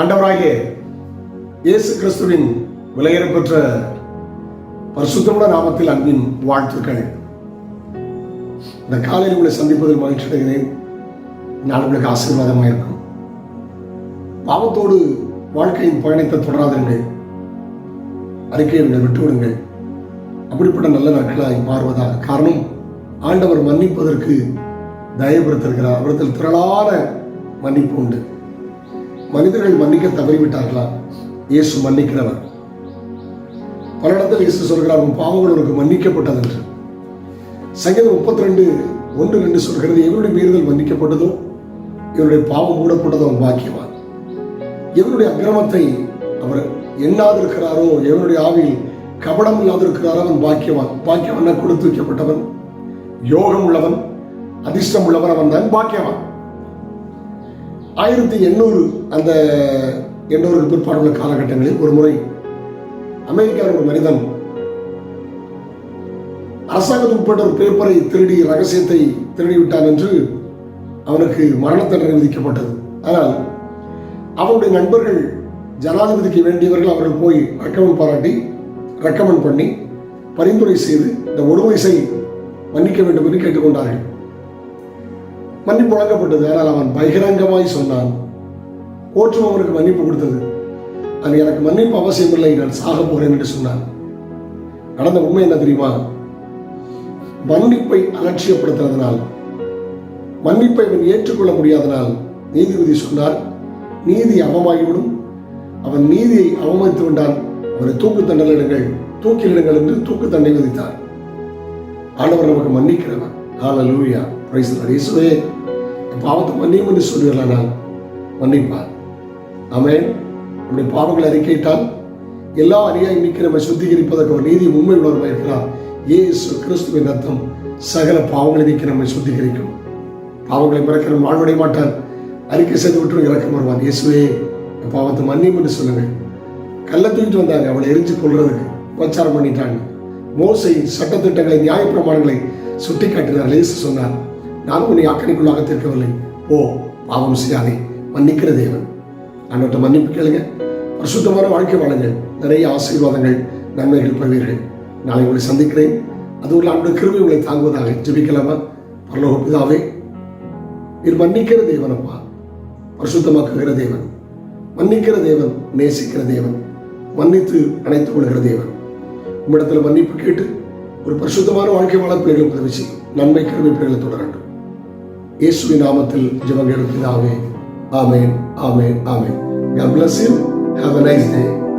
ஆண்டவராகிய இயேசு கிறிஸ்துவின் விலையேறப்பெற்ற பரிசுத்தமுள்ள நாமத்தில் அன்பின் வாழ்த்துக்கள். இந்த காலையில் உங்களை சந்திப்பதில் மகிழ்ச்சி அடைகிறேன். நான் உங்களுக்கு ஆசீர்வாதமாக இருக்கும். பாவத்தோடு வாழ்க்கையின் பயணத்தை தொடராதிருங்கள். அறிக்கையை விட்டு விடுங்கள். அப்படிப்பட்ட நல்ல நாட்களாய் மாறுவதாக காரணம் ஆண்டவர் மன்னிப்பதற்கு தயவுபடுத்திருக்கிறார் அவரத்தில் திரளான மன்னிப்பு உண்டு. மனிதர்கள் மன்னிக்க தவறிவிட்டார்களா? இயேசு மன்னிக்கிறவர். பல இடத்தில் இயேசு சொல்கிறார் உன் பாவங்கள் உனக்கு மன்னிக்கப்பட்டது என்று சங்கீதம் முப்பத்தி ரெண்டு ஒன்று ரெண்டு சொல்கிறது எவருடைய மீறுதல் மன்னிக்கப்பட்டதோ இவருடைய பாவம் மூடப்பட்டதோ அவன் பாக்கியவான். எவருடைய அக்கிரமத்தை அவர் எண்ணாதிருக்கிறாரோ எவருடைய ஆவியில் கபடம் இல்லாதிருக்கிறாரோ அவன் பாக்கியவான். பாக்கியவன் கொடுத்து வைக்கப்பட்டவன் யோகம் உள்ளவன் அதிர்ஷ்டம் உள்ளவன் அவன் தான் பாக்கியவான் ஆயிரத்தி எண்ணூறு அந்த எண்ணூறுக்கு பிற்பாடுள்ள காலகட்டங்களில் ஒரு முறை அமெரிக்காவின் ஒரு மனிதன் அரசாங்கத்துக்கு உட்பட்ட ஒரு பேப்பரை திருடி ரகசியத்தை திருடி விட்டான் என்று அவனுக்கு மரண தண்டனை விதிக்கப்பட்டது. ஆனால் அவனுடைய நண்பர்கள் ஜனாதிபதிக்கு வேண்டியவர்கள் அவர்கள் போய் ரெக்கமெண்ட் பாராட்டி ரெக்கமெண்ட் பண்ணி பரிந்துரை செய்து இந்த ஒருவயசை மன்னிக்க வேண்டும் என்று கேட்டுக்கொண்டார்கள். மன்னிப்பு வழங்கப்பட்டது. ஆனால் அவன் பகிரங்கமாய் சொன்னான். கோற்றும் அவனுக்கு மன்னிப்பு கொடுத்தது. அது எனக்கு மன்னிப்பு அவசியமில்லை. நான் சாக போறேன் என்று சொன்னான். நடந்த உண்மை என்ன தெரியுமா? மன்னிப்பை அலட்சியப்படுத்துறதுனால் மன்னிப்பை அவன் ஏற்றுக்கொள்ள முடியாதனால் நீதிபதி சொன்னார் நீதி அவமாகிவிடும். அவன் நீதியை அவமதித்து விட்டான். அவரை தூக்கு தண்டலிடுங்கள் தூக்கிலிடுங்கள் என்று தூக்கு தண்டை விதித்தார். ஆண்டவர் நமக்கு மன்னிக்கிறவர் ஹalleluya பிரைஸ் இயேசுவே பாவத்தை மன்னியும் என்று சொல்வீர்களானால் மன்னிப்பார் ஆமென். நம்முடைய பாவங்களை அறிக்கையிட்டால் எல்லா அநியாயம் நீக்கி நம்மை சுத்திகரிப்பதற்கு ஒரு நீதி உண்மை உள்ளவராக இருக்கிறார். ஏசு கிறிஸ்துவின் ரத்தம் சகல பாவங்களை நீக்கி நம்மை சுத்திகரிக்கும். பாவங்களை மறக்கிற வாழ்வடைய மாட்டார். அறிக்கை செய்து விட்டு இறக்கம் வருவான் இயேசுவே பாவத்தை மன்னியும் என்று சொல்லுங்கள். கல்லை தூக்கிட்டு வந்தாங்க. அவளை எரிஞ்சு கொள்றதுக்கு உபச்சாரம் பண்ணிட்டாங்க. மோசை சட்டத்திட்டங்களை நியாயப்பிரமாணங்களை சுட்டி காட்டினார் இயேசு சொன்னார் நான் உன்னை அக்கறைக்குள்ளாக தீர்க்கவில்லை. ஓ பாவம் செய்யாதே. மன்னிக்கிற தேவன். அன்னட்ட மன்னிப்பு கேளுங்க. பரிசுத்தமான வாழ்க்கை வாழுங்கள். நிறைய ஆசீர்வாதங்கள் நன்மைகள் பெறுவீர்கள். நாளை உங்களை சந்திக்கிறேன். அது ஒரு அன்பு கிருமி உங்களை தாங்குவதாக ஜெபிக்கலாமா? பரலோக பிதாவே நீர் மன்னிக்கிற தேவனப்பா பரிசுத்தமாக்குகிற தேவன். மன்னிக்கிற தேவன் நேசிக்கிற தேவன். மன்னித்து அணைத்துக் கொள்கிற தேவன். உம்மிடத்தில் மன்னிப்பு கேட்டு ஒரு பரிசுத்தமான வாழ்க்கை வாழ பிள்ளைகளுக்கு உதவி செய்யும் நன்மை கருமை பிள்ளைகளை தொடரட்டும் இயேசுவின் நாமத்தில் ஜபங்கள் பிதாவே ஆமேன் ஆமேன் ஆமேன் God bless you. Have a nice day.